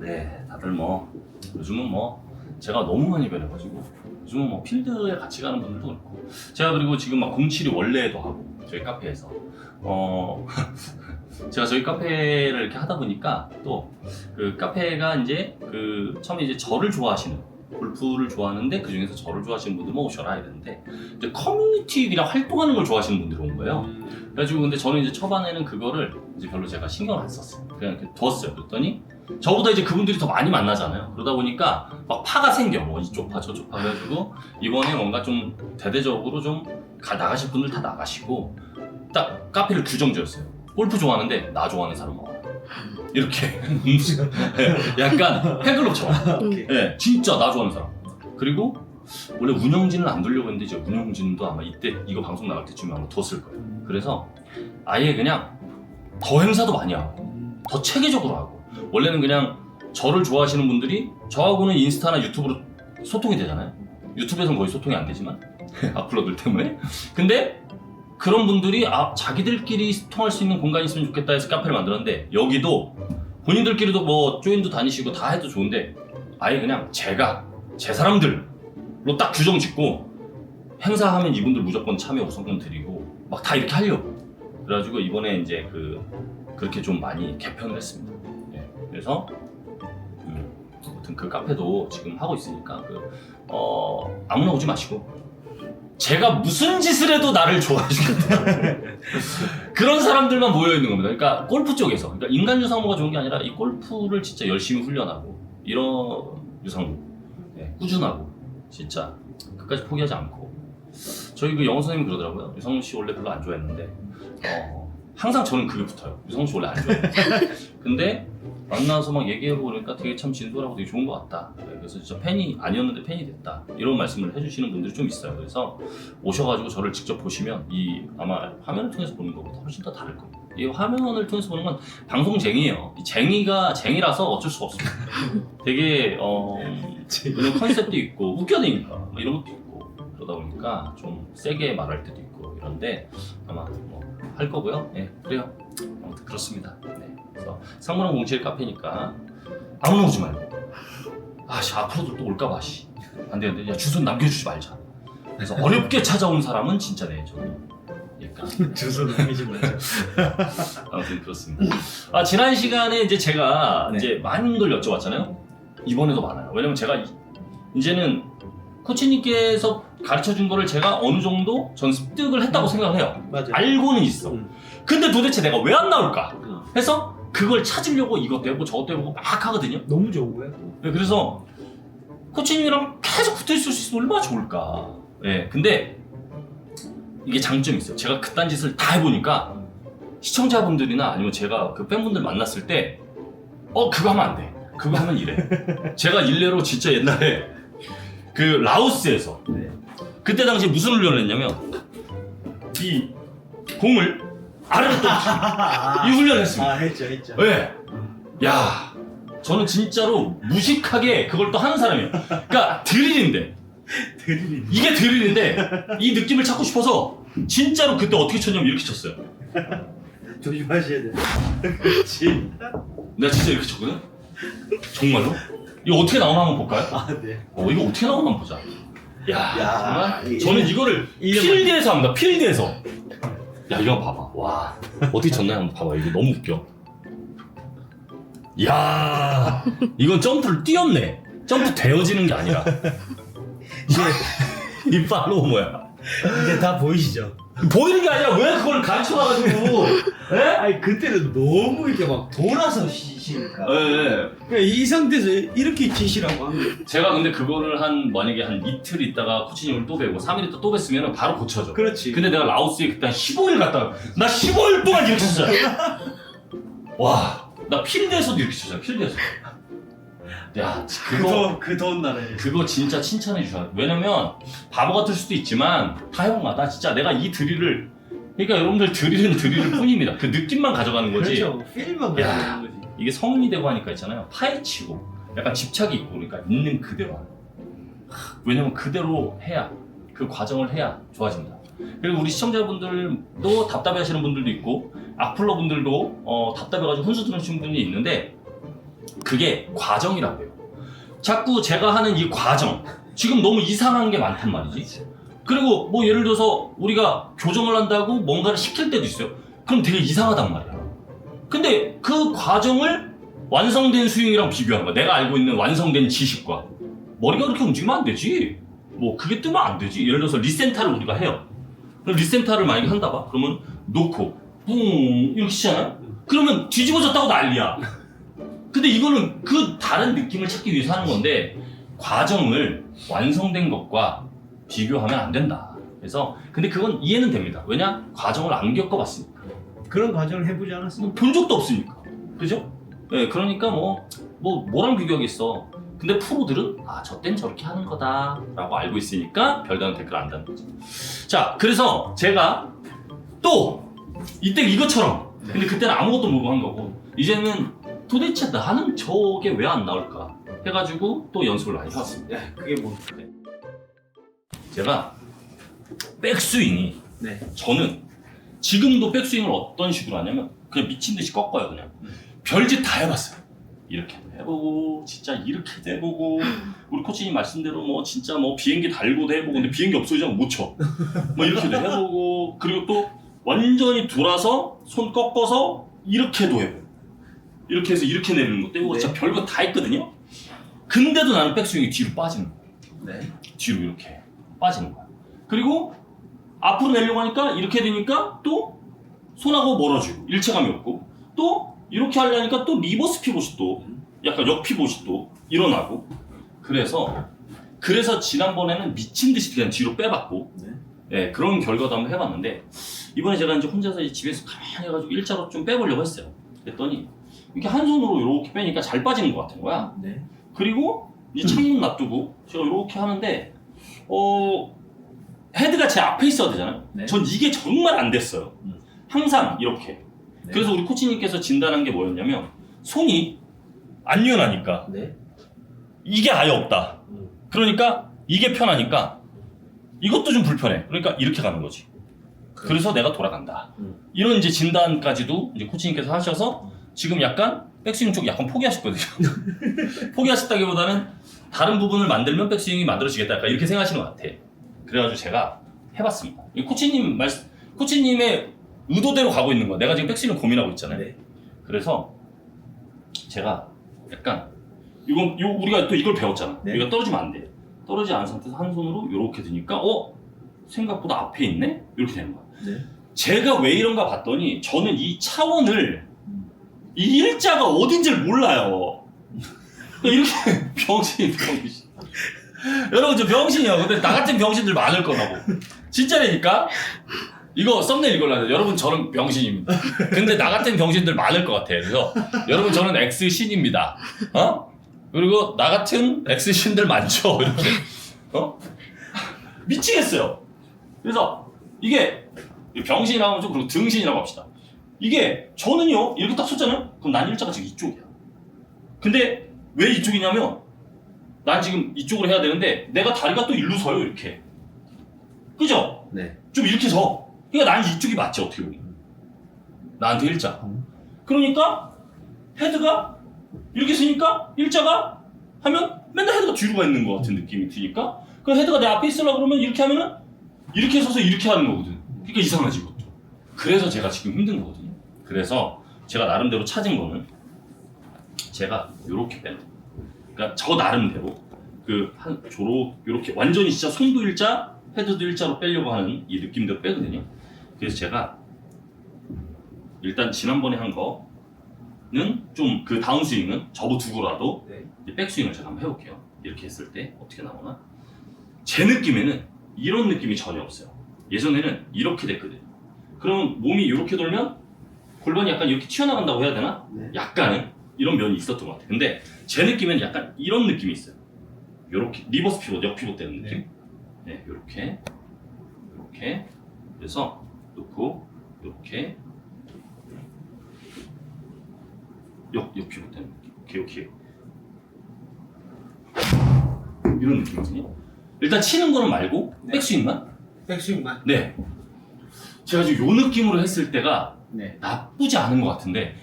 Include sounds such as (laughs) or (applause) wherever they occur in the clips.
네, 다들 뭐 요즘은 뭐 제가 너무 많이 변해가지고 요즘은 뭐 필드에 같이 가는 분들도 그렇고 제가 그리고 지금 막 07이 원래도 하고 저희 카페에서 어 (laughs) 제가 저희 카페를 이렇게 하다 보니까 또 그 카페가 이제 그 처음에 이제 저를 좋아하시는 골프를 좋아하는데 그 중에서 저를 좋아하시는 분들만 오셔라 이랬는데 이제 커뮤니티 그냥 활동하는 걸 좋아하시는 분들이 온 거예요. 그래가지고 근데 저는 이제 초반에는 그거를 이제 별로 제가 신경을 안 썼어요. 그냥 이렇게 뒀어요. 그랬더니 저보다 이제 그분들이 더 많이 만나잖아요. 그러다 보니까 막 파가 생겨. 뭐 이쪽 파 저쪽 파 그래가지고 이번에 뭔가 좀 대대적으로 좀 가, 나가실 분들 다 나가시고 딱 카페를 규정 지었어요. 골프 좋아하는데 나 좋아하는 사람 와. 이렇게 (laughs) 약간 팬클럽처럼. 오케이. 네, 진짜 나 좋아하는 사람. 그리고 원래 운영진을 안 두려고 했는데 이제 운영진도 아마 이때 이거 방송 나갈 때쯤에 아마 뒀을 거예요. 그래서 아예 그냥 더 행사도 많이 하고 더 체계적으로 하고 원래는 그냥 저를 좋아하시는 분들이 저하고는 인스타나 유튜브로 소통이 되잖아요. 유튜브에서는 거의 소통이 안 되지만 (laughs) 악플러들 때문에. 근데 그런 분들이 아 자기들끼리 소통할 수 있는 공간이 있으면 좋겠다 해서 카페를 만들었는데 여기도 본인들끼리도 뭐 조인도 다니시고 다 해도 좋은데 아예 그냥 제가 제 사람들로 딱 규정 짓고 행사하면 이분들 무조건 참여 우선권 드리고 막 다 이렇게 하려고 그래가지고 이번에 이제 그 그렇게 좀 많이 개편을 했습니다. 예, 그래서 음, 아무튼 그 카페도 지금 하고 있으니까 그 어, 아무나 오지 마시고 제가 무슨 짓을 해도 나를 좋아해 주겠다. (laughs) 그런 사람들만 모여 있는 겁니다. 그러니까 골프 쪽에서 그러니까 인간 유상무가 좋은 게 아니라 이 골프를 진짜 열심히 훈련하고 이런 유상무 예, 꾸준하고 진짜 끝까지 포기하지 않고 저희 그 영어 선생님 그러더라고요. 유상무 씨 원래 별로 안 좋아했는데 어, 항상 저는 그게 붙어요. 씨 원래 안 좋아해요. (laughs) 근데 만나서 막 얘기해보고 그러니까 되게 참 진솔하고 되게 좋은 것 같다. 네, 그래서 진짜 팬이 아니었는데 팬이 됐다. 이런 말씀을 해주시는 분들이 좀 있어요. 그래서 오셔가지고 저를 직접 보시면 이 아마 화면을 통해서 보는 것보다 훨씬 더 다를 겁니다. 이 화면을 통해서 보는 건 방송쟁이에요. 이 쟁이가 쟁이라서 어쩔 수가 없습니다. 되게 어 그런 컨셉도 있고 웃겨내니까 뭐 이런 것도 있고 그러다 보니까 좀 세게 말할 때도 있고 이런데 아마 뭐 할 거고요. 예, 그래요. 아무튼 그렇습니다. 네. 그래서 상무랑 공실 카페니까 아무나 오지 말고 아씨 앞으로도 또 올까봐 씨. 안 되는데 야 주소 남겨주지 말자. 그래서 (laughs) 어렵게 찾아온 사람은 진짜 내 저기. 그러니까 주소 남기지 마세요. (laughs) 아무튼 그렇습니다. 아 지난 시간에 이제 제가 네. 이제 많은 걸 여쭤봤잖아요. 이번에도 많아요. 왜냐면 제가 이- 이제는 코치님께서 가르쳐 준 거를 제가 어느 정도 전 습득을 했다고 생각을 해요. 맞아요. 알고는 있어. 음. 근데 도대체 내가 왜 안 나올까? 어. 해서 그걸 찾으려고 이것도 해보고 저것도 해보고 막 하거든요. 너무 좋은 거야. 네, 그래서 코치님이랑 계속 붙어 있을 수 있으면 얼마나 좋을까. 예, 근데 이게 장점이 있어요. 제가 그딴 짓을 다 해보니까 시청자분들이나 아니면 제가 그 팬분들 만났을 때, 어, 그거 하면 안 돼. 그거 하면 이래. (laughs) 제가 일례로 진짜 옛날에 그 라오스에서 네. 그때 당시에 무슨 훈련을 했냐면 이 공을 아래로 또 (laughs) 이 훈련을 했습니다. 아 했죠 했죠. 왜? 야, 저는 진짜로 무식하게 그걸 또 하는 사람이에요. 그러니까 드릴인데 드릴이. 이게 드릴인데 이 느낌을 찾고 싶어서 진짜로 그때 어떻게 쳤냐면 이렇게 쳤어요. 조심하셔야 돼. (laughs) 그렇지. 내가 진짜 이렇게 쳤거든. 정말로? 이거 어떻게 나오나 한번 볼까요? 아 네. 어, 이거 어떻게 나오나 한번 보자. 야, 야, 정말 이- 저는 이거를 필드에서 합니다. 필드에서. 야, 이거 봐봐. 와, 어떻게 쳤나요? 한번 봐봐. 이거 너무 웃겨. 야, 이건 점프를 뛰었네. 점프 되어지는 게 아니라. 이제 이 팔로우 뭐야? 이제 다 보이시죠? 보이는 게 아니라 왜 그걸 가르쳐가지고? (laughs) 예? 아니 그때는 너무 이렇게 막 돌아서 치시니까. 예, 그냥 이 상태에서 이렇게 치시라고 하는 거예요. 제가 근데 그거를 한 만약에 한 이틀 있다가 코치님을 또 뵈고 3일 있다 또 뵀으면 바로 고쳐져. 그렇지. 근데 내가 라오스에 그때 한 15일 갔다가 나 15일 동안 이렇게 쳤어요. (laughs) 와, 나 필드에서도 이렇게 쳤어요. 필드에서. 야, 그거 그더 그 더운 날에. 그거 진짜 칭찬해 주셔야 돼. 왜냐면 바보 같을 수도 있지만 다 해본 거야. 나 진짜 내가 이 드릴을 그러니까 여러분들 드릴은 드릴일 뿐입니다. 그 느낌만 가져가는 거지. 그렇죠. 필만 야. 가지고 거지. 이게 성인이 되고 하니까 있잖아요. 파헤치고 약간 집착이 있고 그러니까 있는 그대로 하는. 하, 왜냐면 그대로 해야 그 과정을 해야 좋아진다. 그리고 우리 시청자분들도 답답해 하시는 분들도 있고 악플러 분들도 어, 답답해가지고 훈수 들으시는 분이 있는데 그게 과정이라고 해요. 자꾸 제가 하는 이 과정 지금 너무 이상한 게 많단 말이지. 그리고 뭐 예를 들어서 우리가 교정을 한다고 뭔가를 시킬 때도 있어요. 그럼 되게 이상하단 말이야. 근데 그 과정을 완성된 스윙이랑 비교하는 거야. 내가 알고 있는 완성된 지식과 머리가 그렇게 움직이면 안 되지. 뭐 그게 뜨면 안 되지. 예를 들어서 리센터를 우리가 해요. 그럼 리센터를 만약에 한다 봐. 그러면 놓고 뿡 이렇게 치잖아. 그러면 뒤집어졌다고 난리야. 근데 이거는 그 다른 느낌을 찾기 위해서 하는 건데 과정을 완성된 것과 비교하면 안 된다. 그래서 근데 그건 이해는 됩니다. 왜냐? 과정을 안 겪어봤으니까. 그런 과정을 해보지 않았어? 뭐본 적도 없으니까. 그죠? 네, 그러니까 뭐, 뭐, 뭐랑 비교하겠어. 근데 프로들은, 아, 저땐 저렇게 하는 거다. 라고 알고 있으니까 별다른 댓글 안 다는 거죠. 자, 그래서 제가 또, 이때 이것처럼. 근데 그때는 아무것도 모르고 한 거고, 이제는 도대체 나는 저게 왜 안 나올까? 해가지고 또 연습을 많이 해왔습니다. 네, 그게 뭐? 제가 백스윙이 네. 저는 지금도 백스윙을 어떤 식으로 하냐면 그냥 미친 듯이 꺾어요 그냥 별짓 다 해봤어요 이렇게도 해보고 진짜 이렇게도 해보고 (laughs) 우리 코치님 말씀대로 뭐 진짜 뭐 비행기 달고도 해보고 근데 비행기 없어지면 못쳐 뭐 이렇게도 해보고 그리고 또 완전히 돌아서 손 꺾어서 이렇게도 해보고 이렇게 해서 이렇게 내리는 것도 해보고 네. 진짜 별거 다 했거든요 근데도 나는 백스윙이 뒤로 빠지는 거예요 네. 뒤로 이렇게 빠지는 거야. 그리고 앞으로 내려고 하니까 이렇게 되니까 또 손하고 멀어지고 일체감이 없고 또 이렇게 하려니까 또 리버스 피봇이 또 약간 역 피봇이 또 일어나고 그래서 그래서 지난번에는 미친 듯이 그냥 뒤로 빼봤고 네. 예, 그런 결과도 한번 해봤는데 이번에 제가 이제 혼자서 이제 집에서 가만히 해가지고 일자로 좀 빼보려고 했어요. 그랬더니 이렇게 한 손으로 이렇게 빼니까 잘 빠지는 것 같은 거야. 네. 그리고 이제 창문 놔두고 제가 이렇게 하는데 어 헤드가 제 앞에 있어야 되잖아요. 네. 전 이게 정말 안 됐어요. 음. 항상 이렇게. 네. 그래서 우리 코치님께서 진단한 게 뭐였냐면 손이 안 유연하니까 네. 이게 아예 없다. 음. 그러니까 이게 편하니까 이것도 좀 불편해. 그러니까 이렇게 가는 거지. 그래서 내가 돌아간다. 음. 이런 이제 진단까지도 이제 코치님께서 하셔서 지금 약간 백스윙 쪽 약간 포기하셨거든요. (laughs) 포기하셨다기보다는 다른 부분을 만들면 백스윙이 만들어지겠다. 약간 이렇게 생각하시는 것 같아. 그래가지고 제가 해봤습니다. 이 코치님 말, 코치님의 의도대로 가고 있는 거야. 내가 지금 백스윙을 고민하고 있잖아요. 네. 그래서 제가 약간 이건 요 우리가 또 이걸 배웠잖아. 네. 우리가 떨어지면 안 돼. 떨어지지 않은 상태에서 한 손으로 이렇게 드니까 어 생각보다 앞에 있네 이렇게 되는 거야. 네. 제가 왜 이런가 봤더니 저는 이 차원을 음. 이 일자가 어딘지를 몰라요. (laughs) 이렇게 병신이 병신. 여러분 저 병신이요. 근데 나 같은 병신들 많을 거라고. 진짜라니까. 이거 썸네일 이걸로 여러분 저는 병신입니다. 근데 나 같은 병신들 많을 것 같아요. 그래서 여러분 저는 X 신입니다. 어? 그리고 나 같은 X 신들 많죠. 이렇게. 어? 미치겠어요. 그래서 이게 병신이라고 하면 좀 그리고 등신이라고 합시다. 이게 저는요 이렇게 딱 섰잖아요. 그럼 난 일자가 지금 이쪽이야. 근데 왜 이쪽이냐면 난 지금 이쪽으로 해야 되는데 내가 다리가 또 일로 서요 이렇게. 그죠? 네. 좀 이렇게 서. 그러니까 난 이쪽이 맞지 어떻게 보면. 나한테 일자. 음. 그러니까 헤드가 이렇게 쓰니까 일자가 하면 맨날 헤드가 뒤로 가 있는 것 같은 느낌이 드니까 그 헤드가 내 앞에 있으려고 그러면 이렇게 하면은 이렇게 서서 이렇게 하는 거거든. 그러니까 이상하지 그것도. 그래서 제가 지금 힘든 거거든요. 그래서 제가 나름대로 찾은 거는 제가 이렇게 빼는. 거예요. 그러니까 저 나름대로 그 한 조로 이렇게 완전히 진짜 손도 일자, 헤드도 일자로 빼려고 하는 이 느낌대로 빼거든요. 그래서 제가 일단 지난번에 한 거는 좀 그 다운 스윙은 접어두고라도 네. 백스윙을 제가 한번 해볼게요. 이렇게 했을 때 어떻게 나오나? 제 느낌에는 이런 느낌이 전혀 없어요. 예전에는 이렇게 됐거든요. 그러면 몸이 이렇게 돌면 골반이 약간 이렇게 튀어나간다고 해야 되나? 네. 약간은 이런 면이 있었던 것 같아요. 근데 제 느낌에는 약간 이런 느낌이 있어요. 이렇게 리버스 피봇, 역 피봇 되는 느낌. 네, 이렇게, 이렇게. 그래서 놓고 이렇게 역, 역 피봇 되는 느낌. 이렇게, 이렇게. 이런 느낌이거든요. 일단 치는 거는 말고 네. 백스윙만. 백스윙만. 네. 제가 지금 요 느낌으로 했을 때가 네. 나쁘지 않은 것 같은데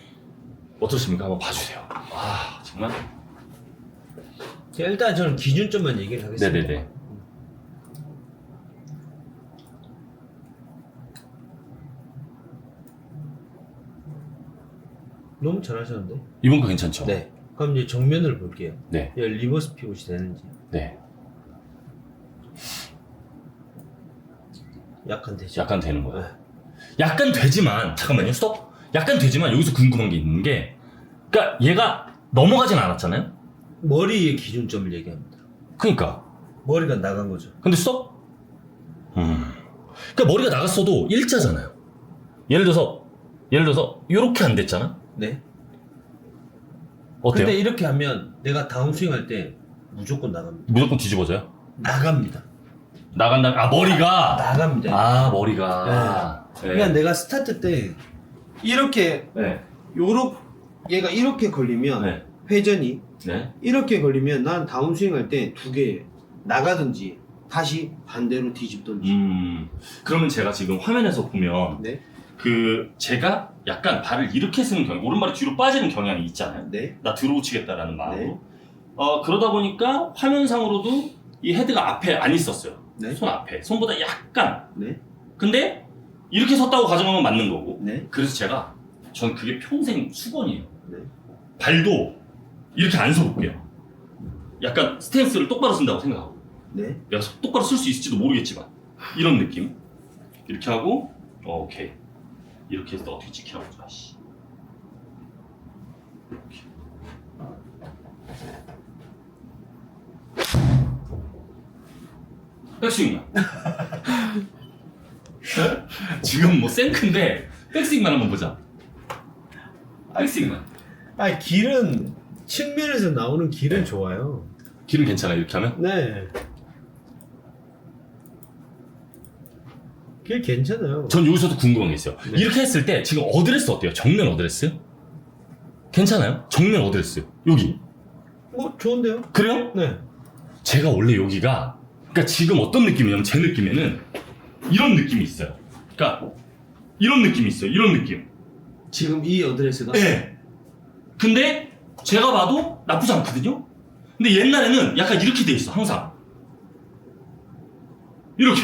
어떻습니까? 한번 봐주세요. 와 정말 일단 저는 기준점만 얘기를 하겠습니다. 네네네. 너무 잘하셨는데? 이번 거 괜찮죠? 네. 그럼 이제 정면을 볼게요. 네. 얘 리버스 피봇이 되는지. 네. 약간 되죠. 약간 되는 거예요. 네. 약간 되지만 잠깐만요. 스톱. 약간 되지만 여기서 궁금한 게 있는 게, 그러니까 얘가 넘어가진 않았잖아요. 머리의 기준점을 얘기합니다. 그러니까. 머리가 나간 거죠. 근데 스톱. 음. 그러니까 머리가 나갔어도 일자잖아요. 예를 들어서 예를 들어서 이렇게 안 됐잖아. 네. 어때요? 근데 이렇게 하면 내가 다운스윙 할 때 무조건 나갑니다. 무조건 뒤집어져요? 나갑니다. 나간다. 아 머리가. 나갑니다. 아 머리가. 네. 그러니까 내가 스타트 때 이렇게 네. 요렇 얘가 이렇게 걸리면 네. 회전이 네. 이렇게 걸리면 난 다운스윙 할 때 두 개 나가든지 다시 반대로 뒤집든지 음. 그러면 제가 지금 화면에서 보면 네. 그 제가 약간 발을 이렇게 쓰는 경향, 오른발이 뒤로 빠지는 경향이 있잖아요. 네. 나 들어오치겠다라는 마음으로. 네. 어 그러다 보니까 화면상으로도 이 헤드가 앞에 안 있었어요. 네. 손 앞에. 손보다 약간. 네. 근데 이렇게 섰다고 가정하면 맞는 거고. 네. 그래서 제가 전 그게 평생 수건이에요. 네. 발도 이렇게 안 서볼게요. 약간 스탠스를 똑바로 쓴다고 생각하고. 네. 내가 똑바로 쓸 수 있을지도 모르겠지만 이런 느낌. 이렇게 하고 어, 오케이. 이렇게 해서 어떻게 찍히나 보자. 씨. 이렇게. 백스윙만. 지금 뭐 생크인데 백스윙만 한번 보자. 백스윙만. 아 길은 측면에서 나오는 길은 좋아요. 길은 괜찮아 이렇게 하면? 네. 길 괜찮아요. 전 여기서도 궁금한 게 있어요. 네. 이렇게 했을 때 지금 어드레스 어때요? 정면 어드레스? 괜찮아요? 정면 어드레스 여기 뭐 좋은데요? 그래요? 네. 제가 원래 여기가 그러니까 지금 어떤 느낌이냐면 제 느낌에는 이런 느낌이 있어요. 그러니까 이런 느낌이 있어요. 이런 느낌. 지금 이 어드레스가 네. 근데 제가 봐도 나쁘지 않거든요. 근데 옛날에는 약간 이렇게 돼 있어 항상 이렇게.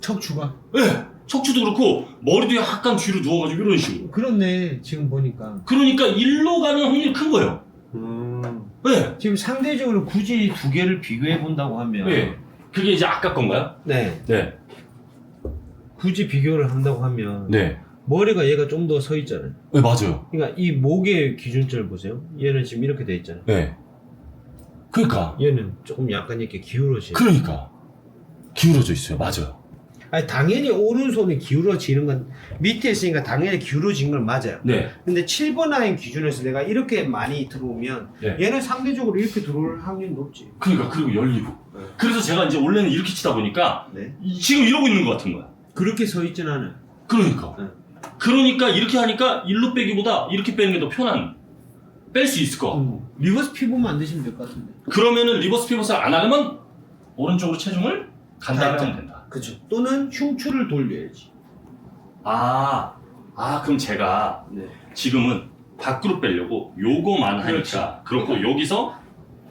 척추가 네. 척추도 그렇고 머리도 약간 뒤로 누워가지고 이런 식으로. 그렇네. 지금 보니까. 그러니까 일로 가는 확률이 큰 거예요. 음. 네. 지금 상대적으로 굳이 두 개를 비교해 본다고 하면 네. 그게 이제 아까 건가요? 네. 네. 굳이 비교를 한다고 하면 네. 머리가 얘가 좀 더 서 있잖아요. 네, 맞아요. 그러니까 이 목의 기준점을 보세요. 얘는 지금 이렇게 돼 있잖아요. 네. 그러니까. 얘는 조금 약간 이렇게 기울어져. 그러니까. 기울어져 있어요. 맞아요. 아니 당연히 오른손이 기울어지는 건 밑에 있으니까 당연히 기울어진 건 맞아요. 네. 근데 7번 라인 기준에서 내가 이렇게 많이 들어오면 네. 얘는 상대적으로 이렇게 들어올 확률이 높지. 그러니까 그리고 열리고. 네. 그래서 제가 이제 원래는 이렇게 치다 보니까 네. 이- 지금 이러고 있는 것 같은 거야. 그렇게 서 있진 않아요. 그러니까. 네. 그러니까 이렇게 하니까 일로 빼기보다 이렇게 빼는 게 더 편한. 뺄 수 있을 것 같고. 음, 리버스 피부만 안 드시면 될 것 같은데. 그러면은 리버스 피벗을 안 하려면 오른쪽으로 체중을 간다면. 하면 된다. 그죠. 또는 흉추를 돌려야지. 아, 아 그럼 제가 네. 지금은 밖으로 빼려고 요거만 하니까 그렇지. 그렇고 여기서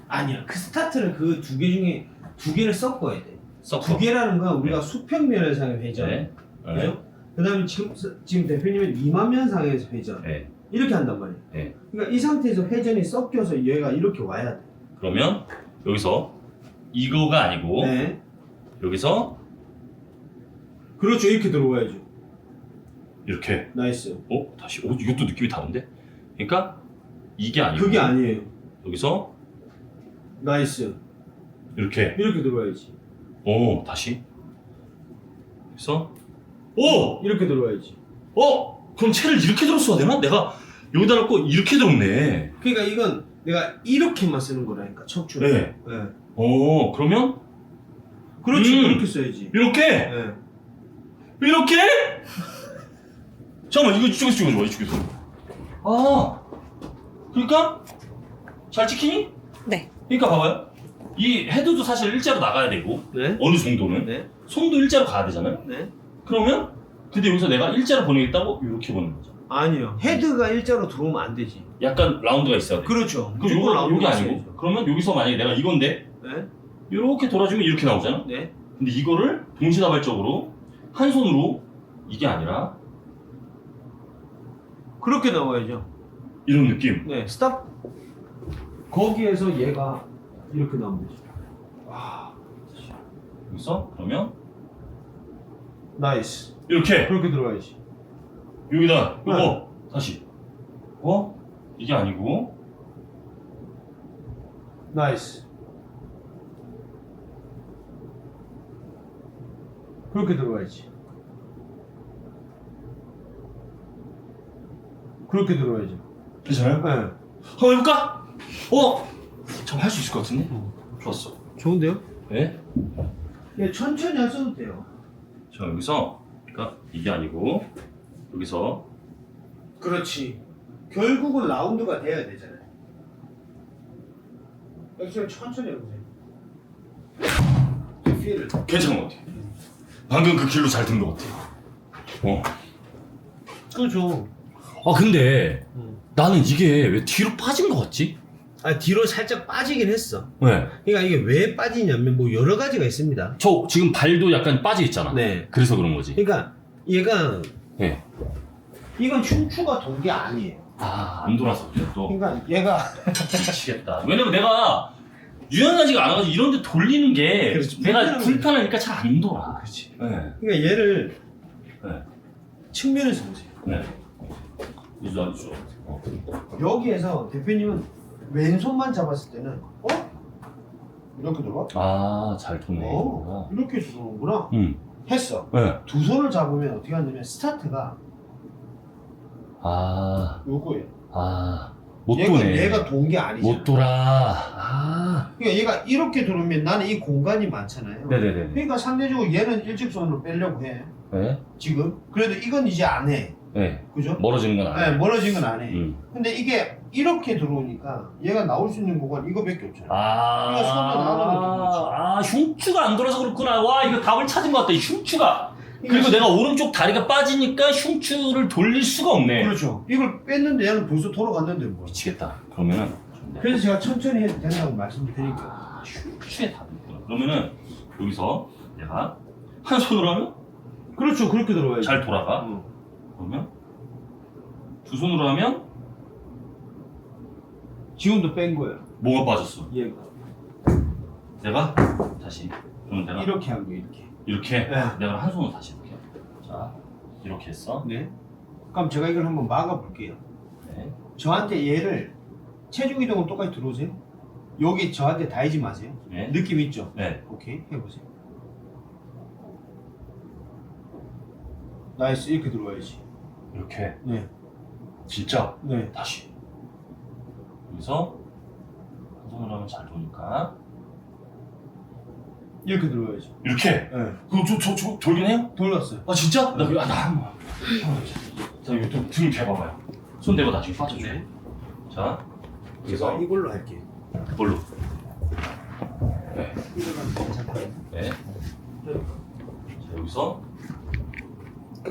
아니야. 그 스타트는 그 두 개 중에 두 개를 섞어야 돼. 섞어. 두 개라는 건 우리가 수평면에서의 회전. 네. 그죠? 그 다음에 지금, 지금 대표님은 이만면상에서 회전. 네. 이렇게 한단 말이에요. 네. 그러니까 이 상태에서 회전이 섞여서 얘가 이렇게 와야 돼. 그러면 여기서 이거가 아니고 네. 여기서 그렇죠. 이렇게 들어와야죠. 이렇게 나이스. 어 다시 어 이것도 느낌이 다른데 그러니까 이게 아니고 그게 아니에요. 여기서 나이스. 이렇게 이렇게 들어와야지. 어 다시 그래서 오! 이렇게 들어와야지. 어? 그럼 채를 이렇게 들었어야 되나? 내가 여기다 놓고 이렇게 들었네 그러니까 이건 내가 이렇게만 쓰는 거라니까 척추를. 네. 네. 어 그러면 그렇지. 음. 그렇게 써야지. 이렇게 네. 이렇게? 잠깐만 이거 이쪽에서 찍어줘 이쪽에서 아 그러니까 잘 찍히니? 네. 그러니까 봐봐요 이 헤드도 사실 일자로 나가야 되고 네. 어느 정도는 네. 손도 일자로 가야 되잖아요 네. 그러면 근데 여기서 내가 일자로 보내겠다고 이렇게 보는 거죠 아니요. 헤드가 일자로 들어오면 안 되지. 약간 라운드가 있어야 돼. 그렇죠. 그럼 요거 라운드가 여기 있어야죠. 아니고 그러면 여기서 만약에 내가 이건데 네? 이렇게 돌아주면 이렇게 나오잖아. 네. 근데 이거를 동시다발적으로 한 손으로 이게 아니라 그렇게 나와야죠. 이런 느낌. 네. 스탑. 거기에서 얘가 이렇게 나오면 되죠. 와. 여기서 그러면 나이스. 이렇게 그렇게 들어가야지. 여기다 이거 네. 다시 어 이게 아니고 나이스. 그렇게 들어가야지. 그렇게 들어가야죠. 괜찮아요? 네. 한번 해볼까? 어? 참할수 있을 것 같은데? 좋았어. 좋은데요? 네. 네, 천천히 하셔도 돼요. 자 여기서 그러니까 이게 아니고 여기서 그렇지. 결국은 라운드가 돼야 되잖아요. 여기서 천천히 해보세요. 필을. 괜찮은 것 같아. 방금 그 길로 잘 든 것 같아. 어. 그렇죠. 아 근데 음. 나는 이게 왜 뒤로 빠진 것 같지? 아 뒤로 살짝 빠지긴 했어. 네. 그러니까 이게 왜 빠지냐면 뭐 여러 가지가 있습니다. 저 지금 발도 약간 빠져 있잖아. 네. 그래서 그런 거지. 그러니까 얘가 네. 이건 흉추가 돈 게 아니에요. 아, 안 돌아서 그래 또. 그러니까 얘가 (laughs) 미치겠다. 왜냐면 내가 유연하지가 않아가지고 이런데 돌리는 게 그렇지. 내가 불편하니까 잘 안 돌아. 그렇지. 네. 그러니까 얘를 네. 측면에서 보세요. 네. 이제 아주 어. 여기에서 대표님은 왼손만 잡았을 때는 어? 이렇게 들어가? 아, 잘 도네. 어, 이렇게 들어오는구나. 응. 했어. 네. 두 손을 잡으면 어떻게 하냐면 스타트가 아, 요거예요. 아, 못 얘가, 도네. 얘가 돈 게 아니잖아. 못 돌아. 아. 그러니까 얘가 이렇게 들어오면 나는 이 공간이 많잖아요. 네네네. 그러니까 상대적으로 얘는 일직선으로 빼려고 해. 네. 지금. 그래도 이건 이제 안 해. 네. 그죠? 멀어지는 건 네, 아니에요. 멀어진 건 안 해. 음. 근데 이게 이렇게 들어오니까 얘가 나올 수 있는 공간 이거밖에 없잖아. 아, 이거. 아, 흉추가 안 돌아서 그렇구나. 와, 이거 답을 찾은 것 같다. 이 흉추가. 그리고 내가 오른쪽 다리가 빠지니까 흉추를 돌릴 수가 없네. 그렇죠. 이걸 뺐는데 얘는 벌써 돌아갔는데 뭐. 미치겠다. 그러면은 그래서 제가 천천히 해도 된다고 말씀드리니까. 아, 흉추의 답이 있구나. 그러면은 여기서 내가 한 손으로 하면 그렇죠. 그렇게 들어와야지. 잘 돌아가. 응. 그러면 두 손으로 하면 지금도 뺀 거예요. 뭐가 빠졌어? 얘가. 내가 다시. 그러면 내가 이렇게 한 거, 이렇게. 이렇게 네. 내가 한 손으로 다시 이렇게. 자, 이렇게 했어. 네. 그럼 제가 이걸 한번 막아볼게요. 네. 저한테 얘를 체중 이동은 똑같이 들어오세요. 여기 저한테 다이지 마세요. 네. 느낌 있죠? 네. 오케이 해보세요. 나이스 이렇게 들어와야지. 이렇게. 네. 진짜. 네. 다시. 여기서 한 손으로 하면 잘 도니까. 이렇게 들어와야지. 이렇게. 네. 그럼 저, 저, 저, 돌긴 해요? 돌렸어요. 아, 진짜? 나, 아, 나 한 번. 자, 이거 등, 등 대봐봐요. 손 대고 나중에 빠져줘. 네. 자, 제가 여기서 이걸로 할게요. 뭘로? 네. 네. 자, 여기서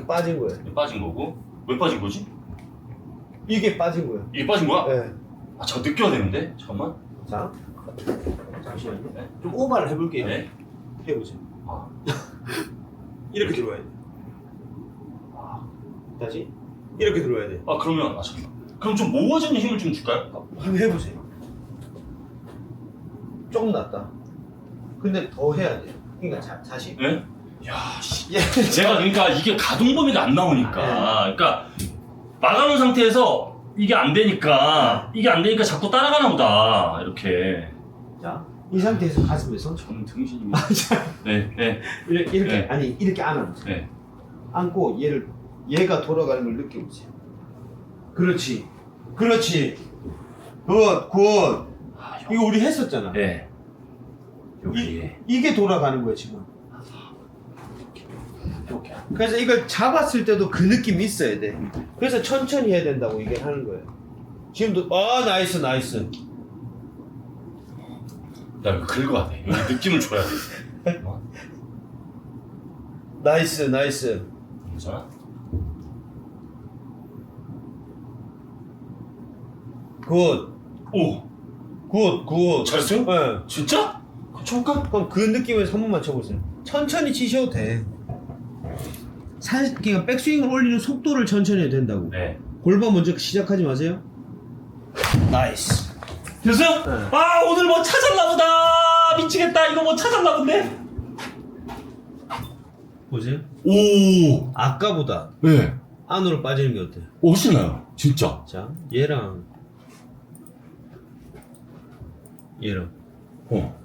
빠진 거예요. 이게 빠진 거고. 왜 빠진 거지? 이게 빠진 거예요. 이게 빠진 거야? 네. 아, 저 느껴야 되는데? 잠깐만. 자, 잠시만요. 네. 좀 오버를 해볼게요. 네. 해보세요. 아, (laughs) 이렇게 들어와야 돼. 다시 이렇게 들어와야 돼. 아 그러면, 아, 잠깐만. 그럼 좀 모아지는 힘을 좀 줄까요? 한번 해보세요. 조금 낫다. 근데 더 해야 돼. 그러니까 자, 다시. 네? 야, 씨. 예. 제가 그러니까 이게 가동 범위가 안 나오니까. 그러니까 막아놓은 상태에서 이게 안 되니까 이게 안 되니까 자꾸 따라가나 보다. 이렇게. 자, 이 상태에서 가슴에서 저는 등신이. 네, 네, 이렇게, 이렇게 네. 아니 이렇게 안아보세요. 네. 안고 얘를 얘가 돌아가는 걸 느껴보세요. 그렇지, 그렇지. 굿, 굿. 아, 이거 우리 했었잖아. 네. 여기. 이게 돌아가는 거야 지금. 이렇게. 그래서 이걸 잡았을 때도 그 느낌이 있어야 돼. 그래서 천천히 해야 된다고 이게 하는 거예요. 지금도 아 나이스 나이스. 나 이거 긁어야 돼. 여기 느낌을 줘야 돼. 어? 나이스 나이스. 괜찮아? 굿, 오 굿, 굿. 잘했어요? 네. 진짜? 쳐볼까? 그럼 그 느낌에서 한 번만 쳐보세요. 천천히 치셔도 돼. 살, 그러니까 백스윙을 올리는 속도를 천천히 해도 된다고. 네 골반 먼저 시작하지 마세요. 나이스. 됐어요? 네. 아 오늘 뭐 찾았나 보다 미치겠다 이거 뭐 찾았나 본데? 보세요. 오 아까보다 네. 안으로 빠지는 게 어때? 훨씬 나요 진짜 자, 얘랑 얘랑 어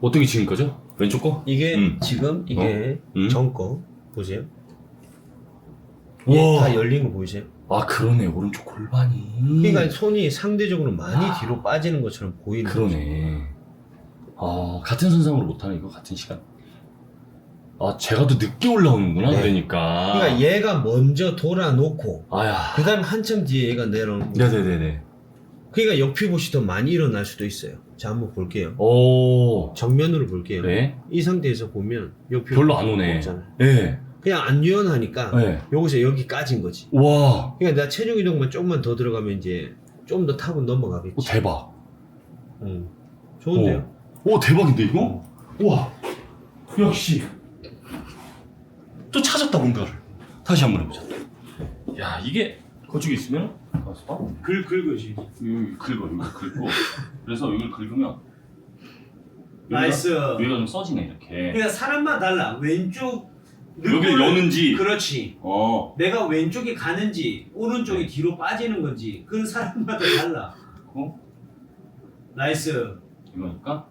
어떻게 치는 거죠? 왼쪽 거? 이게 음. 지금 이게 음. 전거 보세요. 얘다 열린 거 보이세요? 아 그러네. 오른쪽 골반이. 그러니까 손이 상대적으로 많이 아. 뒤로 빠지는 것처럼 보이는 거죠. 그러네. 아 같은 선상으로 못하네 이거 같은 시간. 아 제가 더 늦게 올라오는구나 네. 그러니까. 그러니까 얘가 먼저 돌아놓고 아야. 그 다음에 한참 뒤에 얘가 내려오는 거 네네네네. 그러니까 옆이봇이 더 많이 일어날 수도 있어요. 자 한번 볼게요. 오. 정면으로 볼게요. 네? 이 상태에서 보면 옆이 별로 안 오네. 없잖아요. 네. 그냥 안 유연하니까 네. 여기서 여기 까진 거지. 와. 그러니까 내가 체중 이동만 조금만 더 들어가면 이제 좀더 타고 넘어가겠지. 오, 대박. 응. 좋은데요? 오. 대박인데 이거? 와. 역시. 또 찾았다 뭔가를. 다시 한번 해보자. 야 이게 그쪽에 있으면? 글 긁어지 여기 긁어 여기 긁고. 그래서 여기를 긁으면 여기가, 나이스. 여기가 좀 써지네 이렇게. 그러니까 사람마다 달라. 왼쪽 여기를 누구를- 여는지. 그렇지. 어. 내가 왼쪽이 가는지 오른쪽이 뒤로 빠지는 건지 그건 사람마다 달라. 어? 나이스. 이거니까?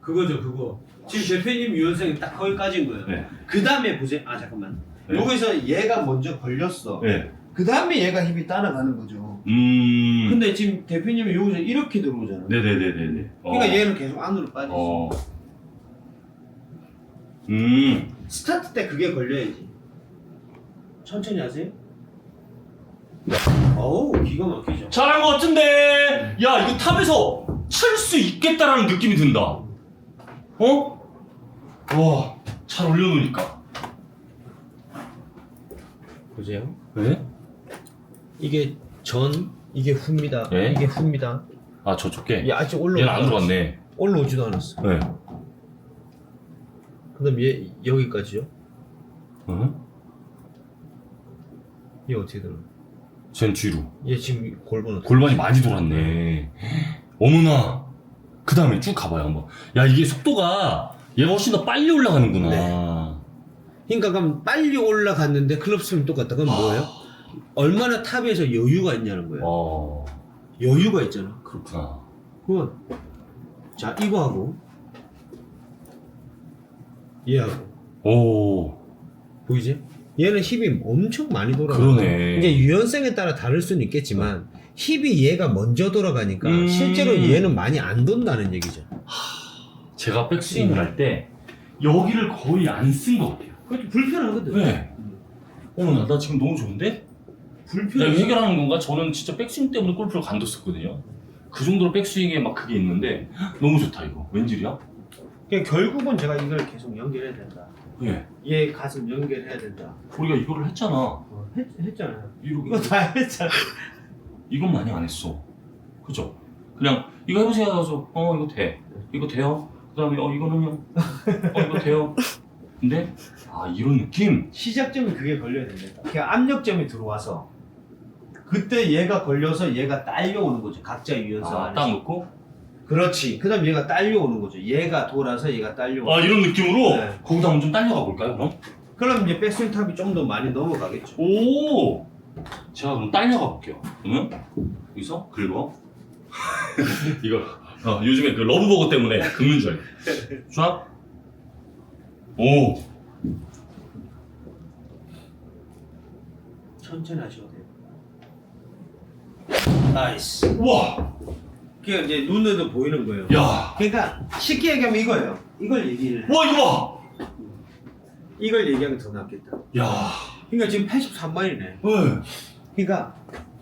그거죠 그거. 지금 대표님 유연성이 딱 거기까지인 거예요. 네. 그 다음에 보세요. 아 잠깐만. 네. 여기서 얘가 먼저 걸렸어. 네. 그 다음에 얘가 힘이 따라가는 거죠. 음. 근데 지금 대표님이 여기서 이렇게 들어오잖아 네네네네네. 어. 그러니까 얘는 계속 안으로 빠졌어 어. 음 스타트 때 그게 걸려야지. 천천히 하세요. 어우 기가 막히죠. 잘한 것 같은데. 야 이거 탑에서 칠 수 있겠다라는 느낌이 든다. 어? 와 잘 올려놓으니까. 보세요. 네? 이게 전 이게 후입니다. 네. 이게 후입니다. 아 저쪽에? 얘 아직 올라 얘는 안 들어갔네. 올라오지도 않았어 네 그다음 얘 여기까지요? 응? 얘 어떻게 들어? 쟨 뒤로. 얘 지금 골반 어떻게 골반이 많이 돌았네. 어머나! 그 다음에 쭉 가봐요 한번. 야 이게 속도가 얘가 훨씬 더 빨리 올라가는구나. 네. 그러니까 그럼 빨리 올라갔는데 클럽 스윙 똑같다. 그건 뭐예요? 얼마나 탑에서 여유가 있냐는 거예요. 어. 여유가 있잖아. 그렇구나. 그건 자 이거 하고 얘하고 오 보이지? 얘는 힙이 엄청 많이 돌아가 그러네 이제 유연성에 따라 다를 수는 있겠지만 힙이 얘가 먼저 돌아가니까 음. 실제로 얘는 많이 안 돈다는 얘기죠 제가 백스윙을 할 때 여기를 거의 안 쓴 것 같아요 그것도 불편하거든 네. 어머나 나 지금 너무 좋은데? 야, 불편해 해결하는 건가? 저는 진짜 백스윙 때문에 골프를 관뒀었거든요 그 정도로 백스윙에 막 그게 있는데 너무 좋다 이거 웬일이야? 그냥 결국은 제가 이걸 계속 연결해야 된다 예 얘 가슴 연결해야 된다 우리가 이거를 했잖아 어, 했, 했잖아요 이러고 이거 다 했잖아 이건 많이 안 했어. 그죠? 그냥 이거 해보세요 하서 어 이거 돼. 이거 돼요. 그 다음에 어 이거는요. 어 이거 돼요. 근데 아 이런 느낌? 시작점이 그게 걸려야 된다 그냥 압력점이 들어와서 그때 얘가 걸려서 얘가 딸려오는 거죠 각자 유연성 아, 딱 놓고 그렇지. 그 다음 얘가 딸려오는 거죠. 얘가 돌아서 얘가 딸려오는 아 이런 느낌으로? 네. 거기다 한번 좀 딸려가 볼까요 그럼? 그럼 이제 백스윙 탑이 좀 더 많이 넘어가겠죠. 오! 제가 그럼 딸려가 볼게요. 그러면 여기서 긁어. (laughs) 이거 어, 요즘에 그 러브버거 때문에 긁는 줄 알고 쫙 오. 천천히 하셔도 돼요. 나이스. 우와 그게 이제 눈에도 보이는 거예요 야 그러니까 쉽게 얘기하면 이거예요 이걸 얘기를 해. 와 이거 이걸 얘기하면 더 낫겠다 봐 야. 그러니까 지금 83만이네 네. 그러니까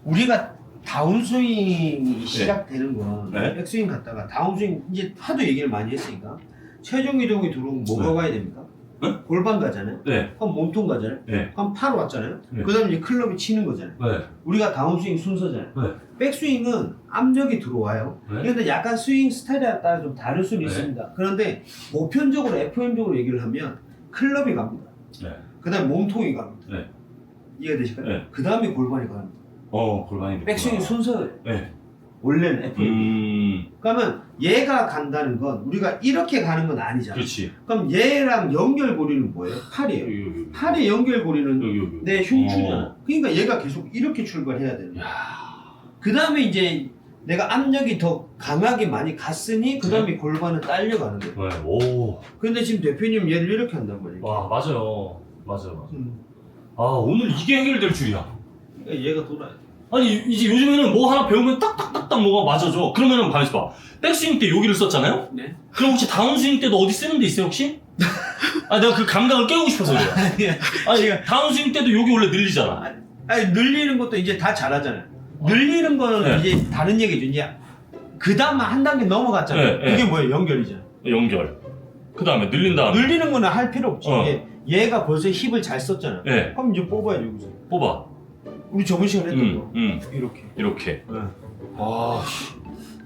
우리가 다운스윙이 시작되는 건 네. 백스윙 갔다가 다운스윙 이제 하도 얘기를 많이 했으니까 최종 이동이 들어오면 뭐가 네. 와야 됩니까? 응? 골반 가잖아요. 네. 그럼 몸통 가잖아요. 네. 그럼 팔 왔잖아요. 네. 그다음에 이제 클럽이 치는 거잖아요. 네. 우리가 다운스윙 순서잖아요. 네. 백스윙은 압력이 들어와요. 네. 그런데 약간 스윙 스타일에 따라 좀 다를 수는 네. 있습니다. 그런데 보편적으로 FM적으로 얘기를 하면 클럽이 갑니다. 네. 그다음에 몸통이 갑니다. 네. 이해가 되실까요? 네. 그다음에 골반이 갑니다. 어, 골반이 백스윙 순서예요. 네. 원래는 FM. 음. 그러면 얘가 간다는 건 우리가 이렇게 가는 건 아니잖아. 그렇지. 그럼 얘랑 연결고리는 뭐예요? 팔이에요. 여기 여기. 여기. 팔의 연결고리는 여기 여기. 내 흉추잖아. 어. 그러니까 얘가 계속 이렇게 출발해야 되는 거야. 야. 그 다음에 이제 내가 압력이 더 강하게 많이 갔으니 그 다음에 골반은 딸려가는 거야. 네. 오. 근데 지금 대표님 얘를 이렇게 한단 말이야. 와, 맞아요. 맞아요. 맞아요. 음. 아, 오늘 이게 해결될 줄이야. 그러니까 얘가 돌아야 돼. 아니 이제 요즘에는 뭐 하나 배우면 딱딱딱딱 뭐가 맞아져. 그러면은 봐서 봐. 백스윙 때 여기를 썼잖아요. 네. 그럼 혹시 다운 스윙 때도 어디 쓰는 데 있어요 혹시? (laughs) 아 내가 그 감각을 깨우고 싶어서 그래요. 아니야. 아니 다운 스윙 때도 여기 원래 늘리잖아. 아니 늘리는 것도 이제 다 잘하잖아요. 늘리는 거는 네. 이제 다른 얘기죠. 이제 그 다음 한 단계 넘어갔잖아요. 네, 그게 네. 뭐예요? 연결이잖아. 연결. 그 다음에 늘린 다음에. 늘리는 거는 할 필요 없지. 어. 얘, 얘가 벌써 힙을 잘 썼잖아. 네. 그럼 이제 뽑아야죠 여기서. 뽑아. 우리 저번 시간에 했던 음, 거. 음. 이렇게. 이렇게. 네. 아, 씨.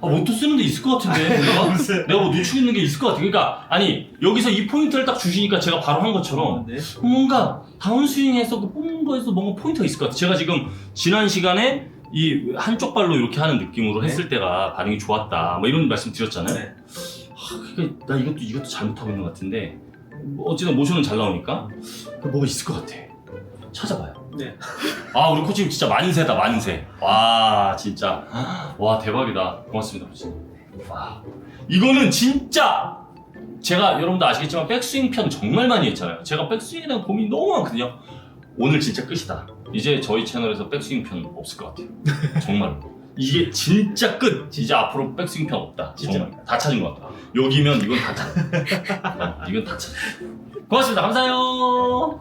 아, 뭐또 쓰는 데 있을 것 같은데, (laughs) 내가? 내가 뭐 놓치고 있는 게 있을 것 같아. 그러니까, 아니, 여기서 이 포인트를 딱 주시니까 제가 바로 한 것처럼, 네. 뭔가 다운스윙에서 그 뽑는 거에서 뭔가 포인트가 있을 것 같아. 제가 지금 지난 시간에 이 한쪽 발로 이렇게 하는 느낌으로 네. 했을 때가 반응이 좋았다. 뭐 이런 말씀 드렸잖아요. 네. 하, 그러니까 나 이것도 이것도 잘못하고 있는 것 같은데 뭐 어쨌든 모션은 잘 나오니까 그 뭐가 있을 것 같아. 찾아봐요. 네. 아 우리 코치님 진짜 만세다 만세. 와 진짜 와 대박이다. 고맙습니다 코치님. 와 이거는 진짜 제가 여러분도 아시겠지만 백스윙 편 정말 많이 했잖아요. 제가 백스윙에 대한 고민이 너무 많거든요. 오늘 진짜 끝이다. 이제 저희 채널에서 백스윙 편 없을 것 같아요. (laughs) 정말로. 이게 진짜 끝. 이제 앞으로 백스윙 편 없다. 진짜. 정말 다 찾은 것 같다. 여기면 이건 다 찾아. (laughs) 어, 이건 다 찾아. 고맙습니다. 감사해요.